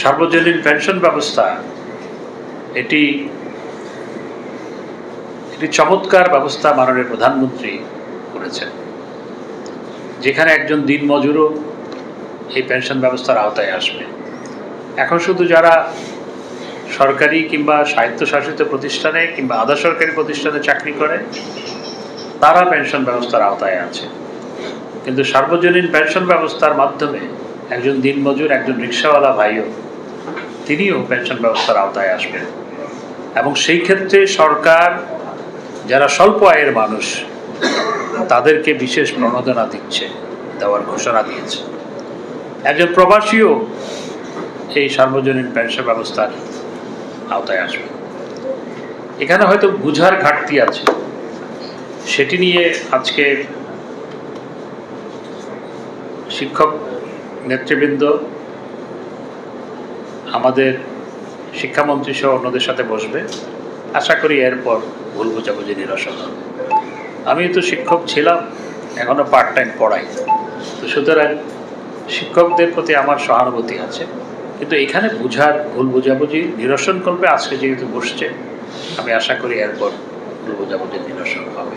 সার্বজনীন পেনশন ব্যবস্থা, এটি একটি চমৎকার ব্যবস্থা মাননীয় প্রধানমন্ত্রী করেছেন, যেখানে একজন দিনমজুরও এই পেনশন ব্যবস্থার আওতায় আসবে। এখন শুধু যারা সরকারি কিংবা স্বায়ত্তশাসিত প্রতিষ্ঠানে কিংবা আধা সরকারি প্রতিষ্ঠানে চাকরি করে, তারা পেনশন ব্যবস্থার আওতায় আছে। কিন্তু সার্বজনীন পেনশন ব্যবস্থার মাধ্যমে একজন দিনমজুর, একজন রিক্সাওয়ালা ভাইও, তিনিও পেনশন ব্যবস্থার আওতায় আসবেন। এবং সেই ক্ষেত্রে সরকার, যারা স্বল্প আয়ের মানুষ, তাদেরকে বিশেষ প্রণোদনা দিচ্ছে, দেওয়ার ঘোষণা দিয়েছে। একজন প্রবাসীও এই সার্বজনীন পেনশন ব্যবস্থার আওতায় আসবে। এখানে হয়তো বুঝার ঘাটতি আছে। সেটি নিয়ে আজকে শিক্ষক নেতৃবৃন্দ, আমাদের শিক্ষামন্ত্রী সহ অন্যদের সাথে বসবে। আশা করি এরপর ভুল বোঝাবুঝি নিরসন আমি তো শিক্ষক ছিলাম এখনও পার্ট টাইম পড়াই। তো সুতরাং শিক্ষকদের প্রতি আমার সহানুভূতি আছে। কিন্তু এখানে বুঝার ভুল বোঝাবুঝি নিরসন করবে, আজকে যেহেতু বসছে, আমি আশা করি এরপর ভুল বোঝাবুঝি নিরসন হবে।